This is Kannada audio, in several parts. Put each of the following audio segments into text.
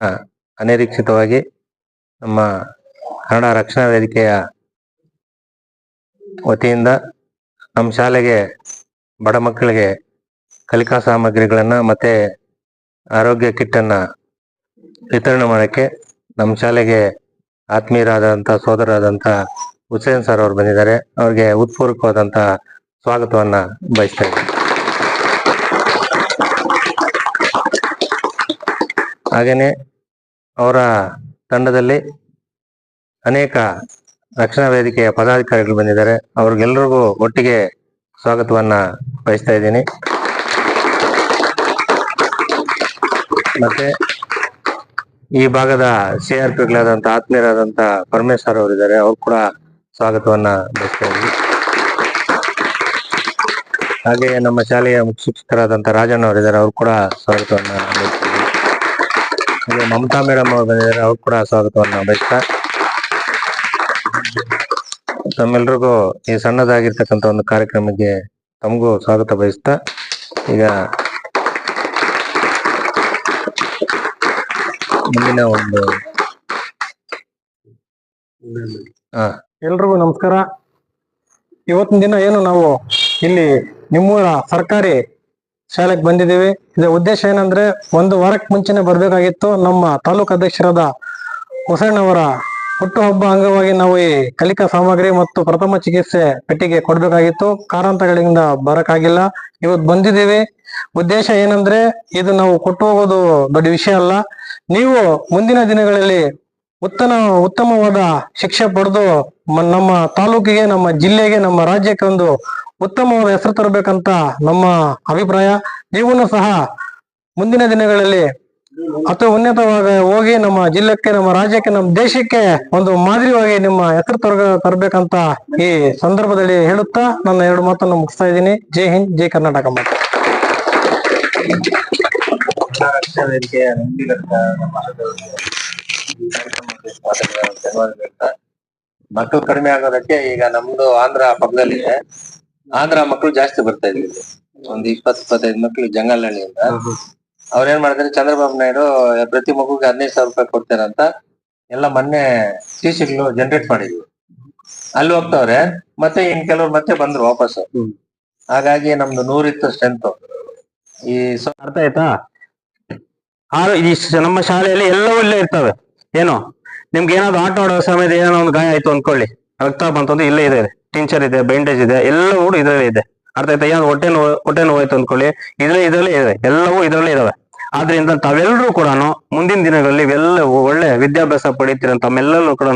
ಆ, ಅನಿರೀಕ್ಷಿತವಾಗಿ ನಮ್ಮ ಕನ್ನಡ ರಕ್ಷಣಾ ವೇದಿಕೆಯ ವತಿಯಿಂದ ನಮ್ಮ ಶಾಲೆಗೆ ಬಡ ಮಕ್ಕಳಿಗೆ ಕಲಿಕಾ ಸಾಮಗ್ರಿಗಳನ್ನ ಮತ್ತೆ ಆರೋಗ್ಯ ಕಿಟ್ ಅನ್ನ ವಿತರಣೆ ಮಾಡಕ್ಕೆ ನಮ್ಮ ಶಾಲೆಗೆ ಆತ್ಮೀಯರಾದಂತ ಸೋದರಾದಂತ ಹುಸೇನ್ ಸರ್ ಅವರು ಬಂದಿದ್ದಾರೆ. ಅವ್ರಿಗೆ ಉತ್ಪೂರ್ವಕವಾದಂತ ಸ್ವಾಗತವನ್ನ ಬಯಸ್ತಾ ಇದ್ದೀನಿ. ಹಾಗೇನೆ ಅವರ ತಂಡದಲ್ಲಿ ಅನೇಕ ರಕ್ಷಣಾ ವೇದಿಕೆಯ ಪದಾಧಿಕಾರಿಗಳು ಬಂದಿದ್ದಾರೆ. ಅವ್ರಿಗೆಲ್ಲರಿಗೂ ಒಟ್ಟಿಗೆ ಸ್ವಾಗತವನ್ನ ಬಯಸ್ತಾ ಇದ್ದೀನಿ. ಮತ್ತೆ ಈ ಭಾಗದ ಸಿ ಆರ್ ಪಿಗಳಾದಂತ ಆತ್ಮೀಯರಾದಂತಹ ಪರಮೇಶ್ವರ್ ಅವರಿದ್ದಾರೆ. ಅವ್ರು ಕೂಡ ಸ್ವಾಗತವನ್ನ ಬಯಸ್ತಾ ಇದ್ವಿ. ಹಾಗೆ ನಮ್ಮ ಶಾಲೆಯ ಮುಖ್ಯ ಶಿಕ್ಷಕರಾದಂತ ರಾಜಣ್ಣ ಅವರಿದ್ದಾರೆ, ಅವ್ರು ಕೂಡ ಸ್ವಾಗತವನ್ನ ಬಯಸ್ತಾ ಹಾಗೆ ಮಮತಾ ಮೇಡಮ್ ಅವರು ಬಂದಿದ್ದಾರೆ, ಅವ್ರು ಕೂಡ ಸ್ವಾಗತವನ್ನ ಬಯಸ್ತಾ. ತಮ್ಮೆಲ್ರಿಗೂ ಈ ಸಣ್ಣದಾಗಿರ್ತಕ್ಕಂಥ ಒಂದು ಕಾರ್ಯಕ್ರಮಕ್ಕೆ ತಮಗೂ ಸ್ವಾಗತ ಬಯಸ್ತಾ, ಈಗ ಮುಂದಿನ ಒಂದು ಹಾ. ಎಲ್ರಿಗೂ ನಮಸ್ಕಾರ. ಇವತ್ತಿನ ದಿನ ಏನು ನಾವು ಇಲ್ಲಿ ನಿಮ್ಮೂರ ಸರ್ಕಾರಿ ಶಾಲೆಗೆ ಬಂದಿದ್ದೀವಿ. ಇದರ ಉದ್ದೇಶ ಏನಂದ್ರೆ ಒಂದು ವಾರಕ್ಕೆ ಮುಂಚೆನೆ ಬರಬೇಕಾಗಿತ್ತು. ನಮ್ಮ ತಾಲೂಕು ಅಧ್ಯಕ್ಷರಾದ ಹೊಸಣ್ಣವರ ಹುಟ್ಟುಹಬ್ಬ ಅಂಗವಾಗಿ ನಾವು ಈ ಕಲಿಕಾ ಸಾಮಗ್ರಿ ಮತ್ತು ಪ್ರಥಮ ಚಿಕಿತ್ಸೆ ಪೆಟ್ಟಿಗೆ ಕೊಡ್ಬೇಕಾಗಿತ್ತು. ಕಾರಣಾಂತರಗಳಿಂದ ಬರಕ್ಕಾಗಿಲ್ಲ. ಇವತ್ತು ಬಂದಿದ್ದೀವಿ. ಉದ್ದೇಶ ಏನಂದ್ರೆ ಇದು ನಾವು ಕೊಟ್ಟು ಹೋಗೋದು ದೊಡ್ಡ ವಿಷಯ ಅಲ್ಲ. ನೀವು ಮುಂದಿನ ದಿನಗಳಲ್ಲಿ ಉತ್ತಮ ಉತ್ತಮವಾದ ಶಿಕ್ಷೆ ಪಡೆದು ನಮ್ಮ ತಾಲೂಕಿಗೆ, ನಮ್ಮ ಜಿಲ್ಲೆಗೆ, ನಮ್ಮ ರಾಜ್ಯಕ್ಕೆ ಒಂದು ಉತ್ತಮವಾದ ಹೆಸರು ತರಬೇಕಂತ ನಮ್ಮ ಅಭಿಪ್ರಾಯ. ನೀವು ಸಹ ಮುಂದಿನ ದಿನಗಳಲ್ಲಿ ಅತಿ ಉನ್ನತವಾಗ ಹೋಗಿ ನಮ್ಮ ಜಿಲ್ಲಕ್ಕೆ, ನಮ್ಮ ರಾಜ್ಯಕ್ಕೆ, ನಮ್ಮ ದೇಶಕ್ಕೆ ಒಂದು ಮಾದರಿಯಾಗಿ ನಿಮ್ಮ ಹೆಸರು ತರ ತರಬೇಕಂತ ಈ ಸಂದರ್ಭದಲ್ಲಿ ಹೇಳುತ್ತಾ ನನ್ನ ಎರಡು ಮಾತನ್ನು ಮುಗಿಸ್ತಾ ಇದ್ದೀನಿ. ಜೈ ಹಿಂದ್, ಜೈ ಕರ್ನಾಟಕ ಮಾತು ವೇದಿಕೆಯ ನಂಬಿಗಸ್ತ ನಮ್ಮ ಆಟಗಾರರಿಗೆ ಈ ಕಾರ್ಯಕ್ರಮಕ್ಕೆ ಸ್ವಾಗತ ಧನ್ಯವಾದ ಹೇಳ್ತಾ ಮಕ್ಕಳು ಕಡಿಮೆ ಆಗೋದಕ್ಕೆ ಈಗ ನಮ್ದು ಆಂಧ್ರ ಪಕ್ಕದಲ್ಲಿದೆ ಆಂಧ್ರ ಮಕ್ಕಳು ಜಾಸ್ತಿ ಬರ್ತಾ ಇದ್ರು. ಒಂದು ಇಪ್ಪತ್ ಇಪ್ಪತ್ತೈದು ಮಕ್ಕಳು ಜಂಗಲ್ಹಳ್ಳಿಯಿಂದ ಅವ್ರ ಏನ್ ಮಾಡಿದ್ರೆ ಚಂದ್ರಬಾಬು ನಾಯ್ಡು ಪ್ರತಿ ಮಗುಗೆ ಹದಿನೈದು ಸಾವಿರ ರೂಪಾಯಿ ಕೊಡ್ತೇನೆ ಅಂತ ಎಲ್ಲ ಮೊನ್ನೆ ಸಿಸಿಗಳು ಜನರೇಟ್ ಮಾಡಿದ್ವಿ ಅಲ್ಲಿ ಹೋಗ್ತಾವ್ರೆ ಮತ್ತೆ ಇನ್ ಕೆಲವ್ರು ಮತ್ತೆ ಬಂದ್ರು ವಾಪಸ್. ಹಾಗಾಗಿ ನಮ್ದು ನೂರಿತ್ತು ಸ್ಟ್ರೆಂತ್ ಈ ಅರ್ಥ ಆಯ್ತಾ? ಈ ನಮ್ಮ ಶಾಲೆಯಲ್ಲಿ ಎಲ್ಲವೂ ಒಳ್ಳೆ ಇರ್ತವೆ. ಏನು? ನಿಮ್ಗೆ ಏನಾದ್ರು ಆಟ ಆಡೋ ಸಮಯದ ಏನೋ ಒಂದು ಗಾಯ ಆಯ್ತು ಅನ್ಕೊಳ್ಳಿ. ರಕ್ತ ಬಂತಂದ್ರೆ ಇಲ್ಲೇ ಇದೆ. ಟಿಂಚರ್ ಇದೆ ಬ್ಯಾಂಡೇಜ್ ಇದೆ, ಎಲ್ಲವೂ ಇದರಲ್ಲೇ ಇದೆ. ಅರ್ಥ ಆಯ್ತಾ? ಏನಾದ್ರು ಹೊಟ್ಟೆ ನೋವು ಹೊಟ್ಟೆ ನೋವು ಆಯ್ತು ಅನ್ಕೊಳ್ಳಿ. ಇದ್ರಲ್ಲಿ, ಇದರಲ್ಲೇ ಇದೆ. ಎಲ್ಲವೂ ಇದರಲ್ಲೇ ಇದಾವೆ. ಆದ್ರಿಂದ ತಾವೆಲ್ಲರೂ ಕೂಡ ಮುಂದಿನ ದಿನಗಳಲ್ಲಿ ಎಲ್ಲ ಒಳ್ಳೆ ವಿದ್ಯಾಭ್ಯಾಸ ಪಡೀತೀರ ತಮ್ಮೆಲ್ಲರೂ ಕೂಡ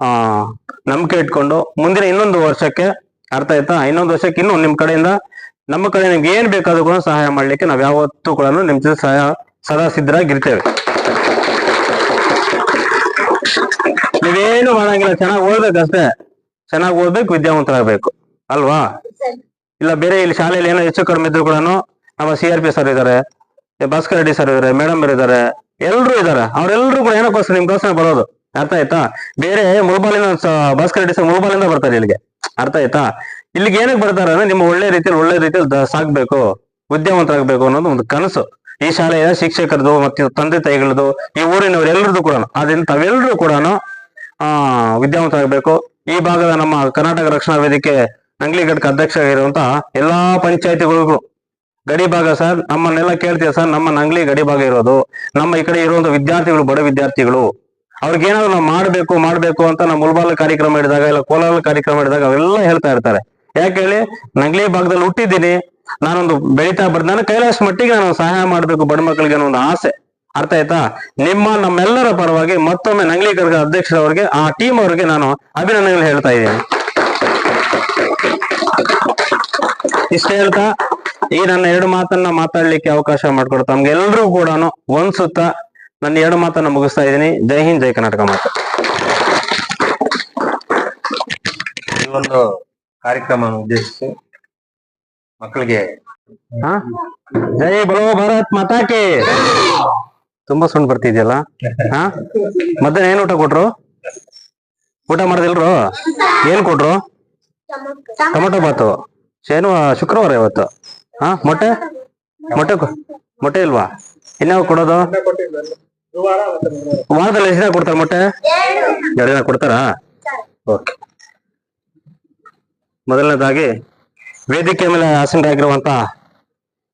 ಆ, ನಂಬಿಕೆ ಇಟ್ಕೊಂಡು ಮುಂದಿನ ಇನ್ನೊಂದು ವರ್ಷಕ್ಕೆ, ಅರ್ಥ ಆಯ್ತಾ? ಇನ್ನೊಂದು ವರ್ಷಕ್ಕೆ ಇನ್ನು ನಿಮ್ ಕಡೆಯಿಂದ ನಮ್ಮ ಕಡೆ ನಿಮ್ಗೆ ಏನ್ ಬೇಕಾದ್ರೂ ಕೂಡ ಸಹಾಯ ಮಾಡ್ಲಿಕ್ಕೆ ನಾವ್ ಯಾವತ್ತೂ ಕೂಡ ನಿಮ್ ಜೊತೆ ಸಹಾಯ ಸದಾ ಸಿದ್ಧರಾಗಿರ್ತೇವೆ ನೀವೇನು ಮಾಡಂಗಿಲ್ಲ, ಚೆನ್ನಾಗಿ ಓದ್ಬೇಕಷ್ಟೇ ಚೆನ್ನಾಗಿ ಓದ್ಬೇಕು, ವಿದ್ಯಾವಂತರಾಗಬೇಕು. ಅಲ್ವಾ? ಇಲ್ಲ, ಬೇರೆ ಇಲ್ಲಿ ಶಾಲೆಯಲ್ಲಿ ಏನೋ ಹೆಚ್ಚು ಕಡಿಮೆ ಇದ್ರು ಕೂಡ ನಮ್ಮ ಸಿ ಆರ್ ಪಿ ಸರ್ ಇದಾರೆ ಈ ಭಾಸ್ಕರ್ ರೆಡ್ಡಿ ಸರ್ ಇದಾರೆ ಮೇಡಮ್ ಇದಾರೆ, ಎಲ್ರು ಇದಾರೆ. ಅವರೆಲ್ಲರೂ ಕೂಡ ಏನಕ್ಕೋಸ್ಕರ ನಿಮ್ಗೋಸ್ಕರ ಬರೋದು. ಅರ್ಥ ಆಯ್ತಾ? ಬೇರೆ ಮುಳುಬಾಲಿನ ಭಾಸ್ಕರ್ ರೆಡ್ಡಿ ಸರ್ ಮುಳುಬಾಲಿಂದ ಬರ್ತಾರೆ ಇಲ್ಲಿಗೆ. ಅರ್ಥ ಆಯ್ತಾ? ಇಲ್ಲಿಗೆ ಏನಕ್ಕೆ ಬರ್ತಾರೆ ಅಂದ್ರೆ ನಿಮ್ಮ ಒಳ್ಳೆ ರೀತಿಯಲ್ಲಿ ಒಳ್ಳೆ ರೀತಿಯಲ್ಲಿ ಸಾಕ್ಬೇಕು, ವಿದ್ಯಾವಂತರಾಗಬೇಕು ಅನ್ನೋದು ಒಂದು ಕನಸು. ಈ ಶಾಲೆಯ ಶಿಕ್ಷಕರದು ಮತ್ತು ತಂದೆ ತಾಯಿಗಳದು, ಈ ಊರಿನವ್ರು ಎಲ್ಲರದು ಕೂಡ ಅದರಿಂದ ತಾವೆಲ್ಲರೂ ಕೂಡ ಆ, ವಿದ್ಯಾವಂತರಾಗಬೇಕು. ಈ ಭಾಗದ ನಮ್ಮ ಕರ್ನಾಟಕ ರಕ್ಷಣಾ ವೇದಿಕೆ ನಂಗ್ಲಿ ಘಟಕ ಅಧ್ಯಕ್ಷ ಆಗಿರುವಂತಹ ಎಲ್ಲಾ ಪಂಚಾಯತಿಗಳಿಗೂ ಗಡಿ ಭಾಗ ಸರ್, ನಮ್ಮನ್ನೆಲ್ಲ ಕೇಳ್ತೀವಿ ಸರ್ ನಮ್ಮ ನಂಗ್ಲಿ ಗಡಿ ಭಾಗ ಇರೋದು. ನಮ್ಮ ಈ ಕಡೆ ಇರುವಂತ ವಿದ್ಯಾರ್ಥಿಗಳು ಬಡ ವಿದ್ಯಾರ್ಥಿಗಳು. ಅವ್ರಿಗೆ ಏನಾದ್ರು ನಾವು ಮಾಡ್ಬೇಕು ಮಾಡ್ಬೇಕು ಅಂತ ನಮ್ಮ ಮುಲ್ಬಾಲ ಕಾರ್ಯಕ್ರಮ ಹಿಡಿದಾಗ ಇಲ್ಲ ಕೋಲಾರ ಕಾರ್ಯಕ್ರಮ ಹಿಡಿದಾಗ ಅವೆಲ್ಲ ಹೇಳ್ತಾ ಇರ್ತಾರೆ. ಯಾಕೆ ಹೇಳಿ ನಂಗ್ಲಿ ಭಾಗದಲ್ಲಿ ಹುಟ್ಟಿದ್ದೀನಿ. ನಾನೊಂದು ಬೆಳೀತಾ ಬರ್ತೀನಿ ನಾನು ಕೈಲಾಸ ಮಟ್ಟಿಗೆ ನಾನು ಸಹಾಯ ಮಾಡ್ಬೇಕು ಬಡ ಮಕ್ಕಳಿಗೆ ಅನ್ನೋ ಒಂದು ಆಸೆ. ಅರ್ಥ ಆಯ್ತಾ? ನಿಮ್ಮ ನಮ್ಮೆಲ್ಲರ ಪರವಾಗಿ ಮತ್ತೊಮ್ಮೆ ನಂಗ್ಲಿ ಕರ್ಗ ಅಧ್ಯಕ್ಷರವರಿಗೆ ಆ ಟೀಮ್ ಅವರಿಗೆ ನಾನು ಅಭಿನಂದನೆಗಳು ಹೇಳ್ತಾ ಇದ್ದೇನೆ. ಇಷ್ಟ ಹೇಳ್ತಾ ಈ ನನ್ನ ಎರಡು ಮಾತನ್ನ ಮಾತಾಡ್ಲಿಕ್ಕೆ ಅವಕಾಶ ಮಾಡ್ಕೊಡು ತಮ್ಗೆಲ್ರಿಗೂ ಕೂಡ ಒಂದ್ ಸುತ್ತ ನನ್ನ ಎರಡು ಮಾತನ್ನ ಮುಗಿಸ್ತಾ ಇದ್ದೀನಿ. ಜೈ ಹಿಂದ್ ಜೈ ಕರ್ನಾಟಕ ಮಾತು. ಈ ಒಂದು ಕಾರ್ಯಕ್ರಮ ಉದ್ದೇಶಿಸಿ ಮಕ್ಕಳಿಗೆ ಹಾ? ಜೈ ಬಲೋ ಭಾರತ್ ಮಾತಾಕೆ. ತುಂಬಾ ಸುಂಡ್ ಬರ್ತಿದ್ಯಲ್ಲ? ಹಾ? ಮಧ್ಯಾಹ್ನ ಏನ್ ಊಟ ಕೊಟ್ರು? ಊಟ ಮಾಡದಿಲ್ರು? ಏನ್ ಕೊಟ್ರು? ಟೊಮೊಟೊ ಬಾತು. ಶೇನು, ಶುಕ್ರವಾರ ಇವತ್ತು. ಹಾ, ಮೊಟ್ಟೆ? ಮೊಟ್ಟೆ ಮೊಟ್ಟೆ ಇಲ್ವಾ? ಇನ್ಯಾವ ಕೊಡೋದು? ವಾರದಲ್ಲಿ ಎಷ್ಟು ದಿನ ಕೊಡ್ತಾರ ಮೊಟ್ಟೆ? ಎರಡು ದಿನ ಕೊಡ್ತಾರಾ? ಓಕೆ. ಮೊದಲನೇದಾಗಿ, ವೇದಿಕೆ ಮೇಲೆ ಆಸೀನರಾಗಿರುವಂತ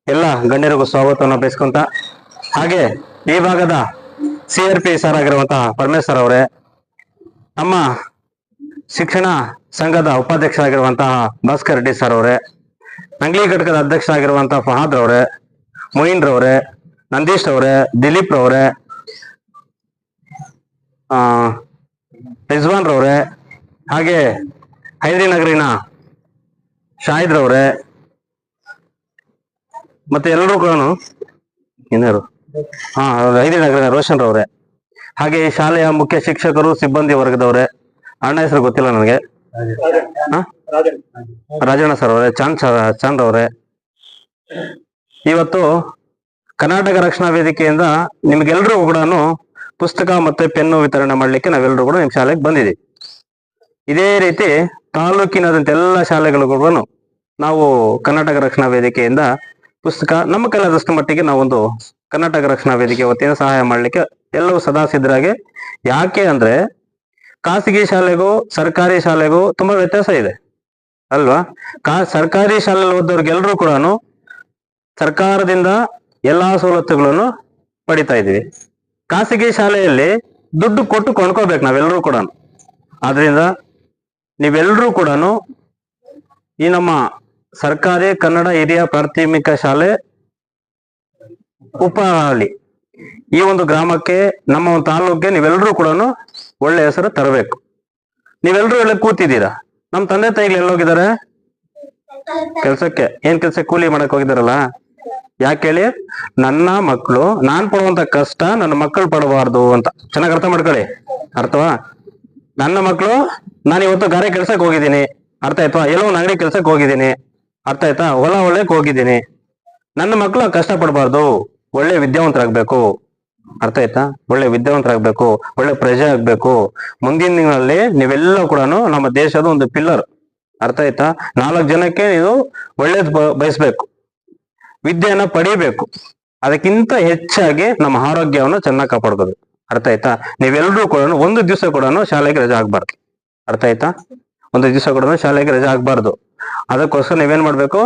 ಎಲ್ಲ ಗಣ್ಯರಿಗೂ ಸ್ವಾಗತವನ್ನು ಬಯಸ್ಕೊಂತ, ಹಾಗೆ ಈ ಭಾಗದ ಸಿ ಆರ್ ಪಿ ಸರ್ ಆಗಿರುವಂತಹ ಪರಮೇಶ್ವರ್ ಅವರೇ, ನಮ್ಮ ಶಿಕ್ಷಣ ಸಂಘದ ಉಪಾಧ್ಯಕ್ಷರಾಗಿರುವಂತಹ ಭಾಸ್ಕರ್ ರೆಡ್ಡಿ ಸರ್ ಅವರೇ, ನಂಗ್ಲಿ ಘಟಕದ ಅಧ್ಯಕ್ಷರಾಗಿರುವಂತಹ ಫಹಾದ್ ರವರೇ ಮೊಯಿನ್ ರವರೇ, ನಂದೀಶ್ ರವರೇ, ದಿಲೀಪ್ ರವರೇ ರಿಜ್ವಾನ್ ರವರೇ, ಹಾಗೆ ಹೈದರಿನಗರಿನ ಶಾಹಿದ್ ರವರೇ, ಮತ್ತೆ ಎಲ್ಲರೂ ಕೂಡ ಏನಾರು ಹಾ ನಗರ ರೋಷನ್ ರವ್ರೆ. ಹಾಗೆ ಈ ಶಾಲೆಯ ಮುಖ್ಯ ಶಿಕ್ಷಕರು, ಸಿಬ್ಬಂದಿ ವರ್ಗದವರೇ. ಅಣ್ಣ ಹೆಸರು ಗೊತ್ತಿಲ್ಲ ನನಗೆ. ರಾಜಣ್ಣ ಸರ್ ಅವರೇ ಚಾಂದ್ ಸರ್ ಚಾಂದ್ ಅವರೇ ಇವತ್ತು ಕರ್ನಾಟಕ ರಕ್ಷಣಾ ವೇದಿಕೆಯಿಂದ ನಿಮ್ಗೆಲ್ರಿಗೂ ಕೂಡ ಪುಸ್ತಕ ಮತ್ತೆ ಪೆನ್ನು ವಿತರಣೆ ಮಾಡ್ಲಿಕ್ಕೆ ನಾವೆಲ್ಲರೂ ಕೂಡ ನಿಮ್ ಶಾಲೆಗೆ ಬಂದಿದ್ದೀವಿ. ಇದೇ ರೀತಿ ತಾಲೂಕಿನಾದಂತ ಎಲ್ಲ ಶಾಲೆಗಳಿಗೂ ನಾವು ಕರ್ನಾಟಕ ರಕ್ಷಣಾ ವೇದಿಕೆಯಿಂದ ಪುಸ್ತಕ, ನಮ್ಮ ಕೈಲಾದಷ್ಟು ಮಟ್ಟಿಗೆ ನಾವೊಂದು ಕರ್ನಾಟಕ ರಕ್ಷಣಾ ವೇದಿಕೆ ವತಿಯಿಂದ ಸಹಾಯ ಮಾಡಲಿಕ್ಕೆ ಎಲ್ಲವೂ ಸದಾ ಸಿದ್ಧರಾಗಿ ಯಾಕೆ ಅಂದ್ರೆ, ಖಾಸಗಿ ಶಾಲೆಗೂ, ಸರ್ಕಾರಿ ಶಾಲೆಗೂ ತುಂಬಾ ವ್ಯತ್ಯಾಸ ಇದೆ. ಅಲ್ವಾ? ಕಾ, ಸರ್ಕಾರಿ ಶಾಲೆಯಲ್ಲಿ ಓದೋರ್ಗೆಲ್ಲರೂ ಕೂಡ ಸರ್ಕಾರದಿಂದ ಎಲ್ಲಾ ಸವಲತ್ತುಗಳನ್ನು ಪಡಿತಾ ಇದೀವಿ ಖಾಸಗಿ ಶಾಲೆಯಲ್ಲಿ ದುಡ್ಡು ಕೊಟ್ಟು ಕೊಂಡ್ಕೋಬೇಕು ನಾವೆಲ್ಲರೂ ಕೂಡ ಆದ್ರಿಂದ ನೀವೆಲ್ಲರೂ ಕೂಡ ಈ ನಮ್ಮ ಸರ್ಕಾರಿ ಕನ್ನಡ ಹಿರಿಯ ಪ್ರಾಥಮಿಕ ಶಾಲೆ ಉಪಹಳ್ಳಿ ಈ ಒಂದು ಗ್ರಾಮಕ್ಕೆ, ನಮ್ಮ ಒಂದು ತಾಲೂಕಿಗೆ ನೀವೆಲ್ಲರೂ ಕೂಡ ಒಳ್ಳೆ ಹೆಸರು ತರಬೇಕು. ನೀವೆಲ್ಲರೂ ಎಲ್ಲ ಕೂತಿದ್ದೀರಾ? ನಮ್ಮ ತಂದೆ ತಾಯಿಗಳು ಎಲ್ಲೋಗಿದ್ದಾರೆ? ಕೆಲ್ಸಕ್ಕೆ, ಏನ್ ಕೆಲ್ಸ ಕೂಲಿ ಮಾಡಕ್ ಹೋಗಿದಾರಲ್ಲ ಯಾಕೆ ಹೇಳಿ? ನನ್ನ ಮಕ್ಕಳು ನಾನ್ ಪಡುವಂತ ಕಷ್ಟ ನನ್ನ ಮಕ್ಕಳು ಪಡಬಾರ್ದು ಅಂತ. ಚೆನ್ನಾಗಿ ಅರ್ಥ ಮಾಡ್ಕೊಳ್ಳಿ. ಅರ್ಥವಾ? ನನ್ನ ಮಕ್ಕಳು ನಾನು ಇವತ್ತು ಗಾರೆ ಕೆಲ್ಸಕ್ಕೆ ಹೋಗಿದ್ದೀನಿ. ಅರ್ಥ ಆಯ್ತಾ ಎಲ್ಲೋ ಒಂದು ಅಂಗಡಿ ಕೆಲ್ಸಕ್ಕೆ ಹೋಗಿದ್ದೀನಿ. ಅರ್ಥ ಆಯ್ತಾ? ಹೊಲ ಒಳ್ಳೆಕ್ ಹೋಗಿದ್ದೀನಿ. ನನ್ನ ಮಕ್ಕಳು ಕಷ್ಟ ಪಡಬಾರ್ದು ಒಳ್ಳೆ ವಿದ್ಯಾವಂತರಾಗ್ಬೇಕು. ಅರ್ಥ ಆಯ್ತಾ? ಒಳ್ಳೆ ವಿದ್ಯಾವಂತರಾಗ್ಬೇಕು. ಒಳ್ಳೆ ಪ್ರಜೆ ಆಗ್ಬೇಕು. ಮುಂದಿನ ದಿನಗಳಲ್ಲಿ ನೀವೆಲ್ಲ ಕೂಡ ನಮ್ಮ ದೇಶದ ಒಂದು ಪಿಲ್ಲರ್. ಅರ್ಥ ಆಯ್ತಾ? ನಾಲ್ಕು ಜನಕ್ಕೆ ನೀವು ಒಳ್ಳೇದ್ ಬಯಸ್ಬೇಕು. ವಿದ್ಯೆಯನ್ನ ಪಡಿಬೇಕು. ಅದಕ್ಕಿಂತ ಹೆಚ್ಚಾಗಿ ನಮ್ಮ ಆರೋಗ್ಯವನ್ನು ಚೆನ್ನಾಗಿ ಕಾಪಾಡ್ಕೋಬೇಕು. ಅರ್ಥ ಆಯ್ತಾ? ನೀವೆಲ್ಲರೂ ಕೂಡ ಒಂದು ದಿವಸ ಕೂಡ ಶಾಲೆಗೆ ರಜೆ ಆಗ್ಬಾರ್ದು. ಅರ್ಥ ಆಯ್ತಾ? ಒಂದು ದಿವಸ ಕೂಡ ಶಾಲೆಗೆ ರಜೆ ಆಗಬಾರ್ದು. ಅದಕ್ಕೋಸ್ಕರ ನೀವೇನ್ ಮಾಡ್ಬೇಕು?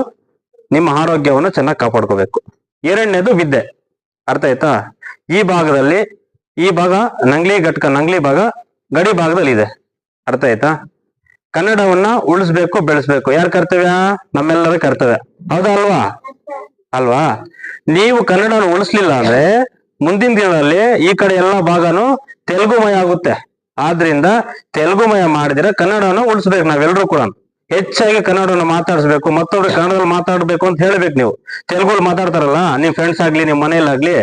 ನಿಮ್ಮ ಆರೋಗ್ಯವನ್ನು ಚೆನ್ನಾಗಿ ಕಾಪಾಡ್ಕೋಬೇಕು. ಎರಡನೇದು ವಿದ್ಯೆ. ಅರ್ಥ ಆಯ್ತಾ? ಈ ಭಾಗದಲ್ಲಿ, ಈ ಭಾಗ ನಂಗ್ಲಿ ಘಟಕ, ನಂಗ್ಲಿ ಭಾಗ ಗಡಿ ಭಾಗದಲ್ಲಿ ಇದೆ ಅರ್ಥ ಆಯ್ತಾ? ಕನ್ನಡವನ್ನ ಉಳಿಸ್ಬೇಕು, ಬೆಳೆಸ್ಬೇಕು. ಯಾರು ಕರ್ತವ್ಯ? ನಮ್ಮೆಲ್ಲರ ಕರ್ತವ್ಯ. ಹೌದಾ ಅಲ್ವಾ? ಅಲ್ವಾ? ನೀವು ಕನ್ನಡವನ್ನು ಉಳಿಸ್ಲಿಲ್ಲ ಅಂದ್ರೆ ಮುಂದಿನ ದಿನಗಳಲ್ಲಿ ಈ ಕಡೆ ಎಲ್ಲ ಭಾಗನು ತೆಲುಗುಮಯ ಆಗುತ್ತೆ. ಆದ್ರಿಂದ ತೆಲುಗುಮಯ ಮಾಡಿದ್ರೆ ಕನ್ನಡವನ್ನು ಉಳಿಸ್ಬೇಕು ನಾವೆಲ್ಲರೂ ಕೂಡ. ಹೆಚ್ಚಾಗಿ ಕನ್ನಡವನ್ನು ಮಾತಾಡಿಸ್ಬೇಕು, ಮತ್ತೊಬ್ರು ಕನ್ನಡದಲ್ಲಿ ಮಾತಾಡ್ಬೇಕು ಅಂತ ಹೇಳ್ಬೇಕು ನೀವು. ತೆಲುಗು ಮಾತಾಡ್ತಾರಲ್ಲ, ನಿಮ್ ಫ್ರೆಂಡ್ಸ್ ಆಗ್ಲಿ, ನಿಮ್ ಮನೇಲಾಗ್ಲಿ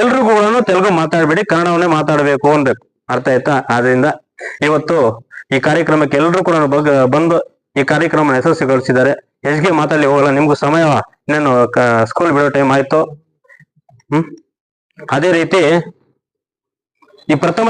ಎಲ್ರಿಗೂ ಕೂಡ ತೆಲುಗು ಮಾತಾಡ್ಬೇಡಿ, ಕನ್ನಡವನ್ನೇ ಮಾತಾಡ್ಬೇಕು ಅನ್ಬೇಕು ಅರ್ಥ ಆಯ್ತಾ? ಆದ್ರಿಂದ ಇವತ್ತು ಈ ಕಾರ್ಯಕ್ರಮಕ್ಕೆ ಎಲ್ಲರೂ ಕೂಡ ಬಂದು ಈ ಕಾರ್ಯಕ್ರಮ ಯಶಸ್ವಿಗೊಳಿಸಿದ್ದಾರೆ. ಹೆಚ್ಚಿಗೆ ಮಾತಾಡಿ ಹೋಗಲ್ಲ, ನಿಮ್ಗೂ ಸಮಯ ಇನ್ನೇನು ಸ್ಕೂಲ್ ಬಿಡೋ ಟೈಮ್ ಆಯ್ತು. ಹ್ಮ್? ಅದೇ ರೀತಿ ಈ ಪ್ರಥಮ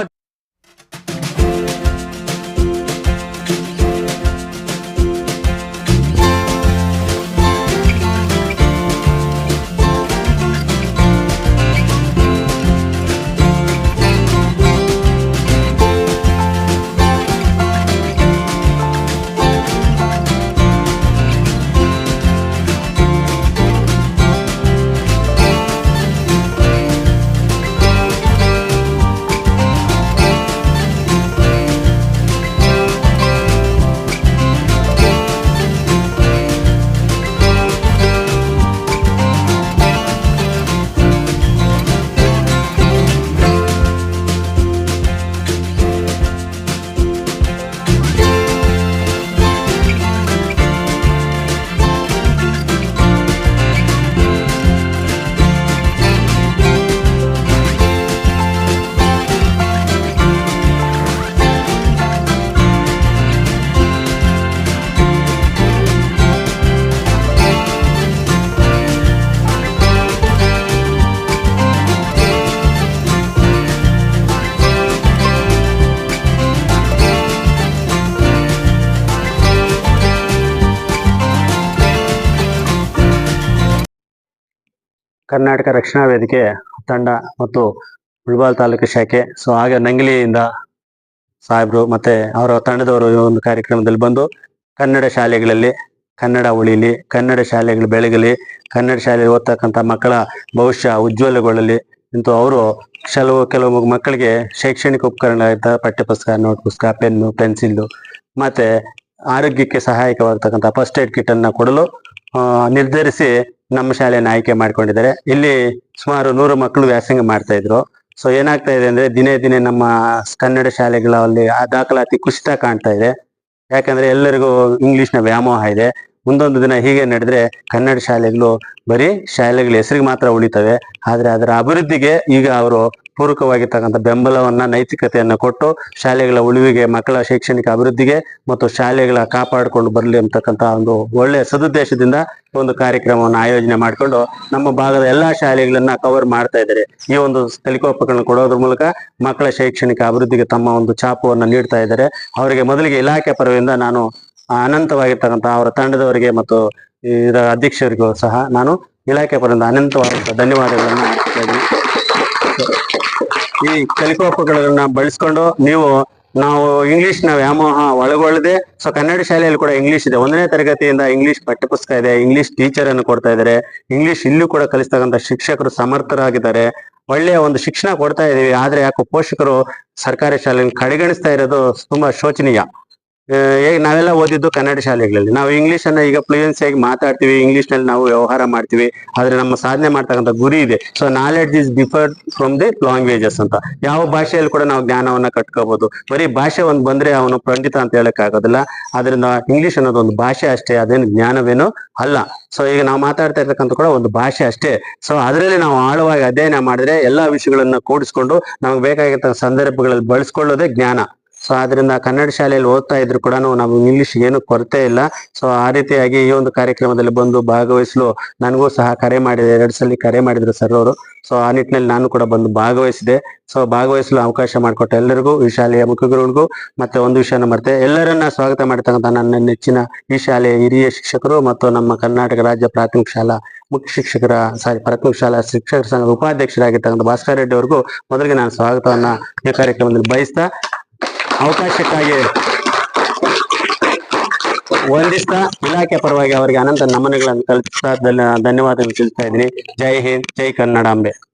ಕರ್ನಾಟಕ ರಕ್ಷಣಾ ವೇದಿಕೆ ತಂಡ ಮತ್ತು ಮುಳಬಾಲ್ ತಾಲೂಕು ಶಾಖೆ. ಸೊ ಹಾಗೆ ನಂಗಿಲಿಯಿಂದ ಸಾಹೇಬ್ರು ಮತ್ತೆ ಅವರ ತಂಡದವರು ಈ ಒಂದು ಕಾರ್ಯಕ್ರಮದಲ್ಲಿ ಬಂದು ಕನ್ನಡ ಶಾಲೆಗಳಲ್ಲಿ, ಕನ್ನಡ ಉಳಿಲಿ, ಕನ್ನಡ ಶಾಲೆಗಳು ಬೆಳಗಲಿ, ಕನ್ನಡ ಶಾಲೆಯಲ್ಲಿ ಓದ್ತಕ್ಕಂಥ ಮಕ್ಕಳ ಭವಿಷ್ಯ ಉಜ್ವಲಗೊಳ್ಳಲಿ ಇಂತು ಅವರು ಕೆಲವು ಕೆಲವು ಮಕ್ಕಳಿಗೆ ಶೈಕ್ಷಣಿಕ ಉಪಕರಣ ಪಠ್ಯಪುಸ್ತಕ ನೋಟ್ ಪುಸ್ತಕ ಪೆನ್ನು, ಪೆನ್ಸಿಲ್ಲು ಮತ್ತೆ ಆರೋಗ್ಯಕ್ಕೆ ಸಹಾಯಕವಾಗತಕ್ಕಂಥ ಫಸ್ಟ್ ಏಡ್ ಕಿಟ್ ಅನ್ನ ಕೊಡಲು ನಿರ್ಧರಿಸಿ ನಮ್ಮ ಶಾಲೆಯನ್ನು ಆಯ್ಕೆ ಮಾಡ್ಕೊಂಡಿದ್ದಾರೆ. ಇಲ್ಲಿ ಸುಮಾರು ನೂರು ಮಕ್ಕಳು ವ್ಯಾಸಂಗ ಮಾಡ್ತಾ ಇದ್ರು. ಸೊ ಏನಾಗ್ತಾ ಇದೆ ಅಂದ್ರೆ ದಿನೇ ದಿನೇ ನಮ್ಮ ಕನ್ನಡ ಶಾಲೆಗಳಲ್ಲಿ ಆ ದಾಖಲಾತಿ ಕುಸಿತ ಕಾಣ್ತಾ ಇದೆ. ಯಾಕಂದ್ರೆ ಎಲ್ಲರಿಗೂ ಇಂಗ್ಲಿಷ್ನ ವ್ಯಾಮೋಹ ಇದೆ. ಮುಂದೊಂದು ದಿನ ಹೀಗೆ ನಡೆದ್ರೆ ಕನ್ನಡ ಶಾಲೆಗಳು ಬರೀ ಶಾಲೆಗಳ ಹೆಸರಿಗೆ ಮಾತ್ರ ಉಳಿತವೆ. ಆದ್ರೆ ಅದರ ಅಭಿವೃದ್ಧಿಗೆ ಈಗ ಅವರು ಪೂರಕವಾಗಿರ್ತಕ್ಕಂಥ ಬೆಂಬಲವನ್ನ, ನೈತಿಕತೆಯನ್ನ ಕೊಟ್ಟು ಶಾಲೆಗಳ ಉಳಿವಿಗೆ, ಮಕ್ಕಳ ಶೈಕ್ಷಣಿಕ ಅಭಿವೃದ್ಧಿಗೆ ಮತ್ತು ಶಾಲೆಗಳ ಕಾಪಾಡಿಕೊಂಡು ಬರಲಿ ಅಂತಕ್ಕಂಥ ಒಂದು ಒಳ್ಳೆಯ ಸದುದ್ದೇಶದಿಂದ ಒಂದು ಕಾರ್ಯಕ್ರಮವನ್ನು ಆಯೋಜನೆ ಮಾಡಿಕೊಂಡು ನಮ್ಮ ಭಾಗದ ಎಲ್ಲಾ ಶಾಲೆಗಳನ್ನ ಕವರ್ ಮಾಡ್ತಾ ಇದ್ದಾರೆ. ಈ ಒಂದು ಕಲಿಕೋಪಕರಣ ಕೊಡೋದ್ರ ಮೂಲಕ ಮಕ್ಕಳ ಶೈಕ್ಷಣಿಕ ಅಭಿವೃದ್ಧಿಗೆ ತಮ್ಮ ಒಂದು ಛಾಪವನ್ನು ನೀಡ್ತಾ ಇದ್ದಾರೆ. ಅವರಿಗೆ ಮೊದಲಿಗೆ ಇಲಾಖೆ ಪರವಿಂದ ನಾನು ಅನಂತವಾಗಿರ್ತಕ್ಕಂಥ ಅವರ ತಂಡದವರಿಗೆ ಮತ್ತು ಇದರ ಅಧ್ಯಕ್ಷರಿಗೂ ಸಹ ನಾನು ಇಲಾಖೆ ಪರದಿಂದ ಅನಂತವಾದಂತಹ ಧನ್ಯವಾದಗಳನ್ನು. ಈ ಕಲಿಕೋಪಗಳನ್ನ ಬಳಸ್ಕೊಂಡು ನೀವು, ನಾವು ಇಂಗ್ಲಿಷ್ನ ವ್ಯಾಮೋಹ ಒಳಗೊಳ್ಳದೆ, ಸೊ ಕನ್ನಡ ಶಾಲೆಯಲ್ಲಿ ಕೂಡ ಇಂಗ್ಲಿಷ್ ಇದೆ. ಒಂದನೇ ತರಗತಿಯಿಂದ ಇಂಗ್ಲಿಷ್ ಪಠ್ಯಪುಸ್ತಕ ಇದೆ, ಇಂಗ್ಲಿಷ್ ಟೀಚರ್ ಅನ್ನು ಕೊಡ್ತಾ ಇದ್ದಾರೆ. ಇಂಗ್ಲಿಷ್ ಇಲ್ಲೂ ಕೂಡ ಕಲಿಸ್ತಕ್ಕಂಥ ಶಿಕ್ಷಕರು ಸಮರ್ಥರಾಗಿದ್ದಾರೆ. ಒಳ್ಳೆಯ ಒಂದು ಶಿಕ್ಷಣ ಕೊಡ್ತಾ ಇದ್ದೀವಿ. ಆದ್ರೆ ಯಾಕೋ ಪೋಷಕರು ಸರ್ಕಾರಿ ಶಾಲೆಯನ್ನು ಕಡೆಗಣಿಸ್ತಾ ಇರೋದು ತುಂಬಾ ಶೋಚನೀಯ. ನಾವೆಲ್ಲ ಓದಿದ್ದು ಕನ್ನಡ ಶಾಲೆಗಳಲ್ಲಿ. ನಾವು ಇಂಗ್ಲಿಷ್ ಅನ್ನ ಈಗ ಫ್ಲೂಯೆನ್ಸಿ ಆಗಿ ಮಾತಾಡ್ತೀವಿ ಇಂಗ್ಲಿಷ್ನಲ್ಲಿ ನಾವು ವ್ಯವಹಾರ ಮಾಡ್ತೀವಿ, ಆದ್ರೆ ನಮ್ಮ ಸಾಧನೆ ಮಾಡ್ತಕ್ಕಂಥ ಗುರಿ ಇದೆ. So knowledge is differ from the languages ಅಂತ. ಯಾವ ಭಾಷೆಯಲ್ಲಿ ಕೂಡ ನಾವು ಜ್ಞಾನವನ್ನ ಕಟ್ಕೋಬಹುದು ಬರೀ ಭಾಷೆ ಒಂದು ಬಂದ್ರೆ ಅವನು ಪಂಡಿತ ಅಂತ ಹೇಳಕ್ ಆಗೋದಿಲ್ಲ. ಆದ್ರಿಂದ ಇಂಗ್ಲಿಷ್ ಅನ್ನೋದು ಒಂದು ಭಾಷೆ ಅಷ್ಟೇ, ಅದೇನು ಜ್ಞಾನವೇನು ಅಲ್ಲ. ಸೊ ಈಗ ನಾವು ಮಾತಾಡ್ತಾ ಇರ್ತಕ್ಕಂಥ ಕೂಡ ಒಂದು ಭಾಷೆ ಅಷ್ಟೇ. ಸೊ ಅದರಲ್ಲಿ ನಾವು ಆಳವಾಗಿ ಅಧ್ಯಯನ ಮಾಡಿದ್ರೆ ಎಲ್ಲಾ ವಿಷಯಗಳನ್ನ ಕೂಡಿಸ್ಕೊಂಡು ನಮಗೆ ಬೇಕಾಗಿರ್ತಕ್ಕಂಥ ಸಂದರ್ಭಗಳಲ್ಲಿ ಬಳಸ್ಕೊಳ್ಳೋದೇ ಜ್ಞಾನ. ಸೊ ಆದ್ರಿಂದ ಕನ್ನಡ ಶಾಲೆಯಲ್ಲಿ ಓದ್ತಾ ಇದ್ರು ಕೂಡ ನಾವು ಇಂಗ್ಲಿಷ್ ಏನು ಕೊರತೆ ಇಲ್ಲ. ಸೊ ಆ ರೀತಿಯಾಗಿ ಈ ಒಂದು ಕಾರ್ಯಕ್ರಮದಲ್ಲಿ ಬಂದು ಭಾಗವಹಿಸಲು ನನಗೂ ಸಹ ಕರೆ ಮಾಡಿದೆ. ಎರಡು ಸಲ ಕರೆ ಮಾಡಿದ್ರು ಸರ್ ಅವರು. ಸೊ ಆ ನಿಟ್ಟಿನಲ್ಲಿ ನಾನು ಕೂಡ ಬಂದು ಭಾಗವಹಿಸಿದೆ. ಸೊ ಭಾಗವಹಿಸಲು ಅವಕಾಶ ಮಾಡಿಕೊಟ್ಟ ಎಲ್ಲರಿಗೂ, ಈ ಶಾಲೆಯ ಮುಖಗುರುಗಳಿಗೂ, ಮತ್ತೆ ಒಂದು ವಿಷಯನ ಮರೆತೆ ಎಲ್ಲರನ್ನ ಸ್ವಾಗತ ಮಾಡ್ತಕ್ಕಂಥ ನನ್ನ ನೆಚ್ಚಿನ ಈ ಶಾಲೆಯ ಹಿರಿಯ ಶಿಕ್ಷಕರು ಮತ್ತು ನಮ್ಮ ಕರ್ನಾಟಕ ರಾಜ್ಯ ಪ್ರಾಥಮಿಕ ಶಾಲಾ ಮುಖ್ಯ ಶಿಕ್ಷಕರ ಸಾರಿ ಪ್ರಾಥಮಿಕ ಶಾಲಾ ಶಿಕ್ಷಕರ ಸಂಘದ ಉಪಾಧ್ಯಕ್ಷರಾಗಿರ್ತಕ್ಕಂಥ ಭಾಸ್ಕರ್ ರೆಡ್ಡಿ ಅವರಿಗೂ ಮೊದಲಿಗೆ ನಾನು ಸ್ವಾಗತವನ್ನ ಈ ಕಾರ್ಯಕ್ರಮದಲ್ಲಿ ಬಯಸ್ತಾ ಅವಕಾಶಕ್ಕಾಗಿ ವಂದಿಸ್ತಾ ಇಲಾಖೆ ಪರವಾಗಿ ಅವರಿಗೆ ಅನಂತ ನಮನಗಳನ್ನು ಕಲ್ಪಿಸ್ತಾ ಧನ್ಯ- ಧನ್ಯವಾದಗಳು ತಿಳಿಸ್ತಾ ಇದ್ದೀನಿ. ಜೈ ಹಿಂದ್, ಜೈ ಕನ್ನಡಾಂಬೆ